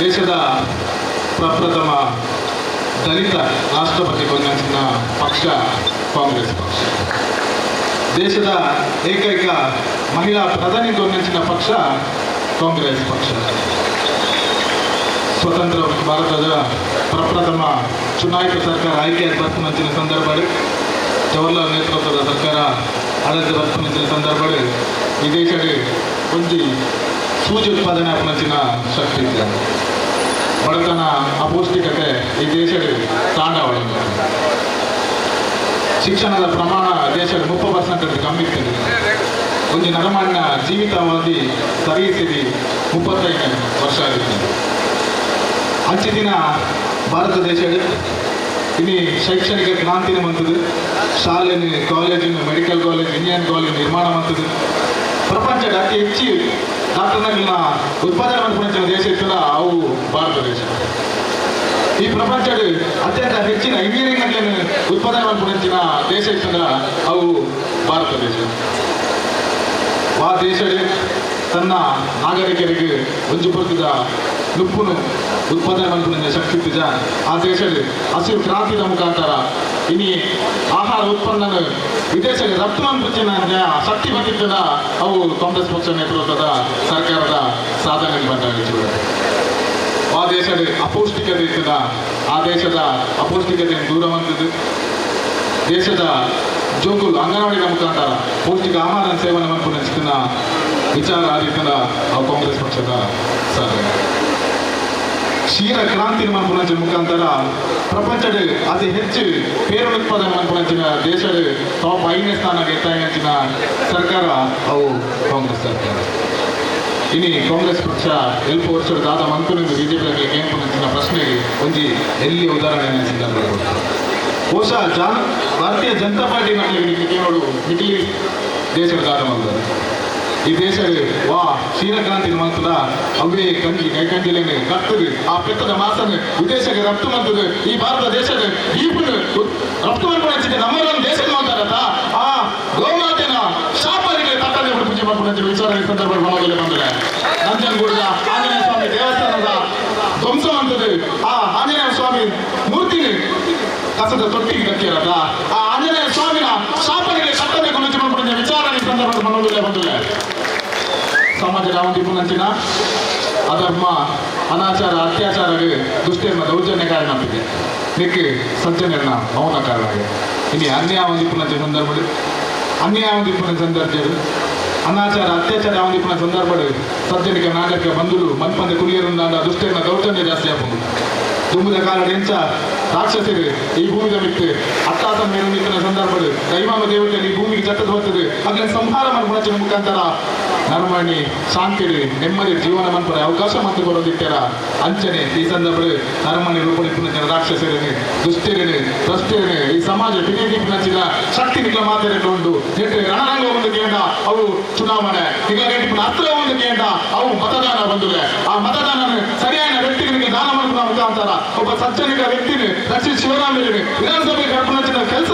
ದೇಶದ ಪ್ರಪ್ರಥಮ ದಲಿತ ರಾಷ್ಟ್ರಪತಿ ಕೊಂಡಂಚಿನ ಪಕ್ಷ, ಕಾಂಗ್ರೆಸ್ ಪಕ್ಷ. ದೇಶದ ಏಕೈಕ ಮಹಿಳಾ ಪ್ರಧಾನಿ ಕೊಂಡಂಚಿನ ಪಕ್ಷ, ಕಾಂಗ್ರೆಸ್ ಪಕ್ಷ. ಸ್ವತಂತ್ರ ಭಾರತದ ಪ್ರಪ್ರಥಮ ಚುನಾಯಿತ ಸರ್ಕಾರ ಆಯ್ಕೆ ಬರ್ತಿನ ಸಂದರ್ಭದಲ್ಲಿ. ಜವಾಹರ್ಲಾಲ್ ನೇತೃತ್ವದ ಸರ್ಕಾರ ಆಡಳಿತ ಬರ್ತಿನ ಸಂದರ್ಭದಲ್ಲಿ. ಈ ದೇಶದಲ್ಲಿ ಒಂದು ಸೂಜಿ ಉತ್ಪಾದನೆ ಮನಸ್ಸಿನ ಶಕ್ತಿ ಇದೆ. ಬಡತನ ಅಪೌಷ್ಟಿಕತೆ ಈ ದೇಶದ ತಾಂಡ ಒಳಗೆ ಶಿಕ್ಷಣದ ಪ್ರಮಾಣ ದೇಶದ ಮುಪ್ಪ ಪರ್ಸೆಂಟ್ ಕಮ್ಮಿ ಇರ್ತದೆ ಒಂದು ನರಮಾನ್ಯ ಜೀವಿತಾವಧಿ ಸರಿಯುತ್ತಿದೆ ಮುಪ್ಪತ್ತೈದು ವರ್ಷ ಆಗಿರ್ತದೆ ಅಂಚೆ ದಿನ ಭಾರತ ದೇಶದ ಇನ್ನು ಶೈಕ್ಷಣಿಕ ಕ್ರಾಂತಿನ ಬಂತದ್ದು ಶಾಲೆ ಕಾಲೇಜಿನ ಮೆಡಿಕಲ್ ಕಾಲೇಜ್ ಇಂಜಿನಿಯರಿಂಗ್ ಕಾಲೇಜ್ ನಿರ್ಮಾಣ ಬಂತದ್ದು ಪ್ರಪಂಚದ ಅತಿ ಹೆಚ್ಚು ಡಾಕ್ಟರ್ಗಳನ್ನ ಉತ್ಪಾದನೆ ಮಾಡ್ಕೊಂಡ ದೇಶ ಇರ್ತದ ಅವು ಭಾರತ ದೇಶ. ಈ ಪ್ರಪಂಚದ ಅತ್ಯಂತ ಹೆಚ್ಚಿನ ಇಂಜಿನಿಯರಿಂಗ್ ಉತ್ಪಾದನೆ ಮಾಡ್ಕೊಂಡ ದೇಶ ಇರ್ತದ ಅವು ಭಾರತ ದೇಶ. ಆ ದೇಶ ತನ್ನ ನಾಗರಿಕರಿಗೆ ಒಂಜುಪುರದ ನುಪ್ಪುನು ಉತ್ಪಾದನೆ ಮಾಡ್ಕೊಂಡ ಶಕ್ತಿ ಇದ್ದ ಆ ದೇಶದಲ್ಲಿ ಹಸಿರು ಕ್ರಾಂತಿ ಮುಖಾಂತರ ಇನಿ ಆಹಾರ ಉತ್ಪನ್ನ ವಿದೇಶಕ್ಕೆ ರಫ್ತು ಮಾಡ್ಬಿಟ್ಟಿನ ಶಕ್ತಿ ಬಂದಿದ್ದನ ಅವು ಕಾಂಗ್ರೆಸ್ ಪಕ್ಷ ನೇತೃತ್ವದ ಸರ್ಕಾರದ ಸಾಧನೆ ಬಂದಾಗಿತ್ತು. ಆ ದೇಶದ ಅಪೌಷ್ಟಿಕತೆ ಇರ್ತದ ಆ ದೇಶದ ಅಪೌಷ್ಟಿಕತೆ ದೂರ ಬಂದದ್ದು, ದೇಶದ ಜೋಗುಲು ಅಂಗನವಾಡಿ ಮುಖಾಂತರ ಪೌಷ್ಟಿಕ ಆಹಾರ ಸೇವನೆ ಮಾಡ್ಕೊಂಡು ವಿಚಾರ ಆದಿತ್ತದ ಆ ಕಾಂಗ್ರೆಸ್ ಪಕ್ಷದ ಸಾಧನೆ. ಕ್ಷೀರ ಕ್ರಾಂತಿ ಮಾಡ್ಕೊಂಡ ಮುಖಾಂತರ ಪ್ರಪಂಚದ ಅತಿ ಹೆಚ್ಚು ಉತ್ಪಾದನೆ ಮಾಡ್ಕೊಂಡ ದೇಶದ ಟಾಪ್ ಐದನೇ ಸ್ಥಾನ ಗೆದ್ದಿನ ಸರ್ಕಾರ ಅವು ಕಾಂಗ್ರೆಸ್ ಸರ್ಕಾರ. ಇನ್ನು ಕಾಂಗ್ರೆಸ್ ಪಕ್ಷ ಎಲ್ಪ ವರ್ಷದ ದಾದ ಮಂತ್ರಿ ಬಿಜೆಪಿ ಕೇಂದ್ರ ಪ್ರಶ್ನೆಗೆ ಒಂಜಿ ಎಲ್ಲಿ ಉದಾಹರಣೆ ಬಹುಶಃ ಜಾನ್, ಭಾರತೀಯ ಜನತಾ ಪಾರ್ಟಿ ನಮಗೆ ಕೇಳೋಡು ಮಿಟಲಿ ದೇಶದ ದಾದ ಮಂತ್ರಿ ಈ ದೇಶವೇ ವಾ ಕ್ಷೀರಕ್ರಾಂತಿ ಮಾತ್ರ ಅವೇ ಕಂಡಿ, ಕೈಕಂಡಿಲೇನೆ ಕರ್ತದೆ ಆ ಪೆತ್ತದ ಮಾಸನ್ನು ವಿದೇಶಕ್ಕೆ ರಫ್ತು ಮಾಡ್ತದೆ. ಈ ಭಾರತ ದೇಶದ ಈ ರಫ್ತು ಮಾಡ್ಕೊಂಡು ನಮ್ಮ ದೇಶ ದೇಶದ ಮಾತಾಡತ್ತ ಆ ಗೋಮಾತೆನ ಶಾಪರಿಗೆ ತಟ್ಟನೆ ಪೂಜೆ ಮಾಡ್ಕೊಂಡು ವಿಚಾರ ಸಂದರ್ಭ ಮನದಲ್ಲಿ ಬಂದರೆ ನಂಜನಗೂಡದ ಆಂಜನೇಯ ಸ್ವಾಮಿ ದೇವಸ್ಥಾನದ ಧ್ವಂಸ ಅಂತದ್ದು ಆ ಆಂಜನೇಯ ಸ್ವಾಮಿ ಮೂರ್ತಿ ಕಸದ ತೊಟ್ಟಿಗೆ ಕಟ್ಟಿರಲ್ಲ ಆ ಆಂಜನೇಯ ಸ್ವಾಮಿನ ಶಾಪನಿಗೆ ಕಟ್ಟನೆ ಸಂದರ್ಭದ ಮನದಲ್ಲಿ ಬಂದಿದೆ ಸಮಾಜದ ಒಂದು ಪುನಂಚಿನ ಅಧರ್ಮ, ಅನಾಚಾರ ಅತ್ಯಾಚಾರಗೆ ದುಷ್ಟೆನ್ನ ದೌರ್ಜನ್ಯ ಕಾರಣ ಆಗಿದೆ. ಇದಕ್ಕೆ ಸಜ್ಜನೆಯನ್ನ ಮೌನ ಕಾರಣ ಆಗಿದೆ. ಇಲ್ಲಿ ಅನ್ಯಾಯ ಒಂದು ಪುನಂಚ ಸಂದರ್ಭಗಳು ಅನ್ಯಾಯ ಒಂದು ಪುನ ಸಂದರ್ಭಗಳು ಅನಾಚಾರ ಅತ್ಯಾಚಾರ ಒಂದು ಪುನ ಸಂದರ್ಭಗಳು ಸಜ್ಜನಿಕ ನಾಗರಿಕ ಬಂಧುಗಳು ಮನ್ಪಂದ ಕುರಿಯರು ದುಷ್ಟೆನ್ನ ದೌರ್ಜನ್ಯ ಜಾಸ್ತಿ ಆಗ್ಬೋದು. ತುಂಬದ ಕಾರಣ ಎಂಚ ರಾಕ್ಷಸರು, ಈ ಭೂಮಿ ಬಿಟ್ಟು ಅಟ್ಟಾಸ ಮೇಲೆ ನಿಂತಿನ ಸಂದರ್ಭದಲ್ಲಿ ದೈವಾಮ ದೇವತೆಯಲ್ಲಿ ಈ ಭೂಮಿಗೆ ಜಟ್ಟದ ಬರ್ತದೆ ಅದನ್ನ ಸಂಹಾರ ಮಾಡಿ ಮುಖಾಂತರ ನರ್ಮಣಿ ಶಾಂತಿ ನೆಮ್ಮದಿ ಜೀವನ ಮನ್ಪರ ಅವಕಾಶ ಮಾತ್ರ ಬರೋದಿಟ್ಟಾರ ಅಂಚನೆ, ಈ ಸಂದರ್ಭದಲ್ಲಿ ನರ್ಮಣಿ ರೂಪಣಿಪಿನ ಜನ ರಾಕ್ಷಸರೇನೆ, ದುಷ್ಟರೇನೆ, ಭ್ರಷ್ಟರೇನೆ, ಈ ಸಮಾಜ ಬಿಜೆಪಿ ಶಕ್ತಿ ನಿಗ್ಲ ಮಾತಾಡಿಕೊಂಡು ನೆಟ್ಟು ರಣರಂಗ ಒಂದು ಕೇಂದ್ರ. ಅವು ಚುನಾವಣೆ. ಈಗ ಗಂಟಿನ ಹತ್ರ ಒಂದು ಕೇಂದ್ರ. ಅವು ಮತದಾನ ಬಂದಿದೆ ಆ ಮತದಾನ ಸರಿಯಾಗಿ ಸತ್ಯನಿಗ ವ್ಯಕ್ತಿನಿ ರಕ್ಷಿಸಿ ಶಿವರಾಮಿರಿನಿ ವಿಧಾನಸಭೆ ಕಲ್ಪನೆ ಕೆಲಸ